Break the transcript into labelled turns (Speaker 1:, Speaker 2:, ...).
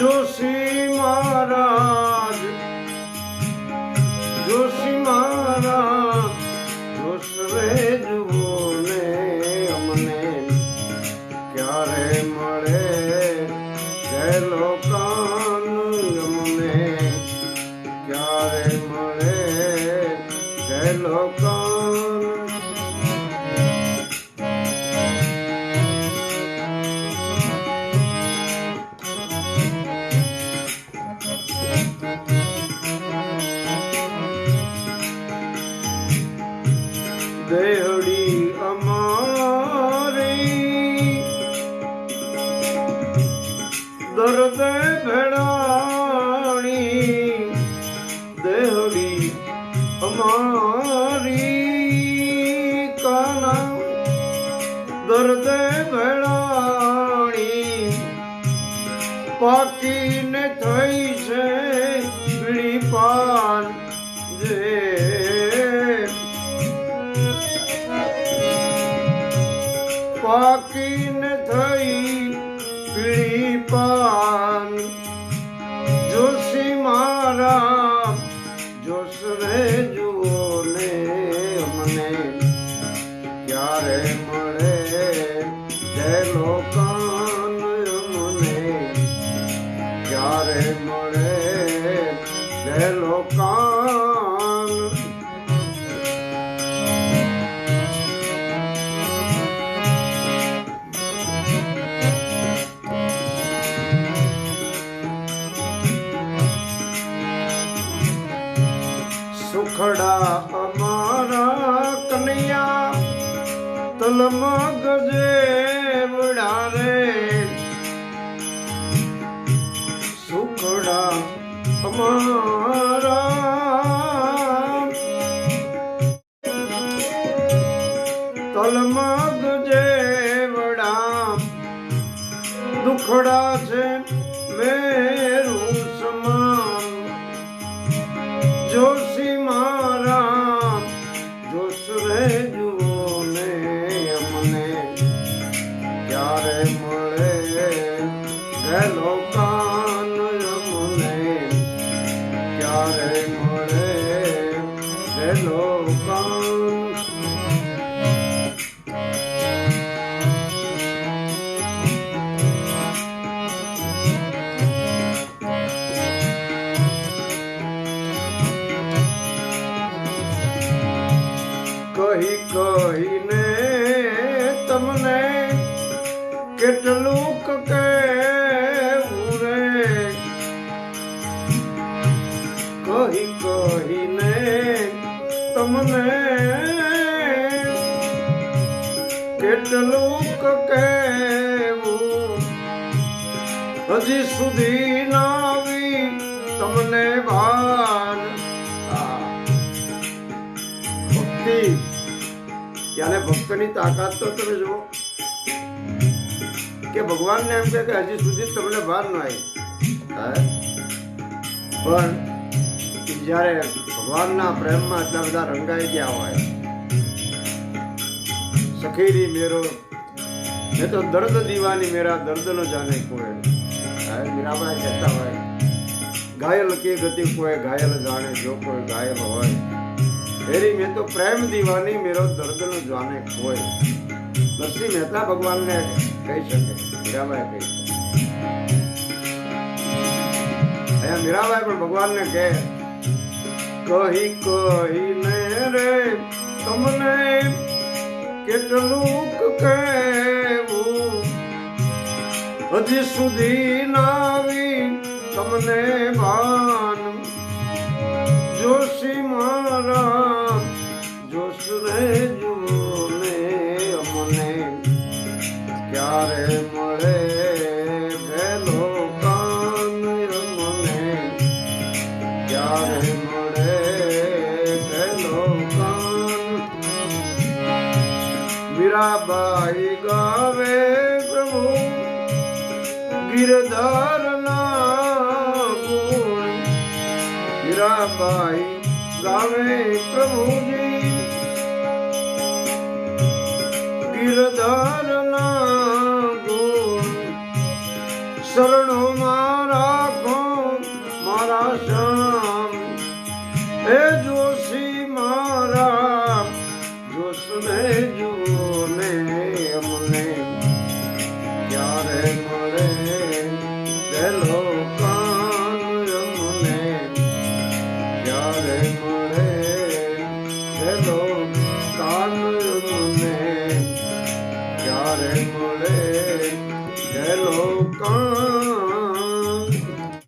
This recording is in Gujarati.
Speaker 1: જોશી મહારાજ જોશી મહારાજ જોશ રે જુઓ ને અમને ક્યારે મળે જય લોકાન અમને ક્યારે મળે જય લોકાન અમારી કાના દર્દ ભેડાણી પાકીને થઈ છે પાન જે. પાકીને થઈ મળે જય લોકાન સુખડા અમારા કનૈયા તલમાં ગજે વડારે. અમારા તલમાં ગજે વડા દુખડા છે મેરું. કહી કહીને તમને કેટલું તમને કેટલું કહેવું હજી સુધી ના આવી તમને ભાર ભક્તિ. ત્યારે ભક્તની તાકાત તો તમે જુઓ. કે ભગવાનને એમ કે હજી સુધી તમને ભાર ન આવી? પણ જ્યારે ભગવાનના પ્રેમમાં એટલા બધા રંગાઈ ગયા હોય. સખીરી મેરો, મેં તો દર્દ દીવાની મેરા દર્દ નો જાને કોઈ? મીરાબાઈ કહેતા હોય ઘાયલ કે ગતિ કોઈ ઘાયલ જાણે જો કોઈ ઘાયલ હોય. તેરી મેં તો પ્રેમ દીવાની મેરો દર્દ નો જાને કોઈ નરસિંહ મહેતા ભગવાનને કહી શકે, મીરાબાઈ કહી શકે. અહીંયા મીરાબાઈ પણ ભગવાનને કહે કહી કહીને રે તમને કેટલું કહેવું? હજી સુધી ના આવી તમને ભાન મીરાબાઈ ગાવે પ્રભુ ગિરધર ના ગુણ મીરાબાઈ ગાવે પ્રભુજી ગિરધર ના ગુણ શરણ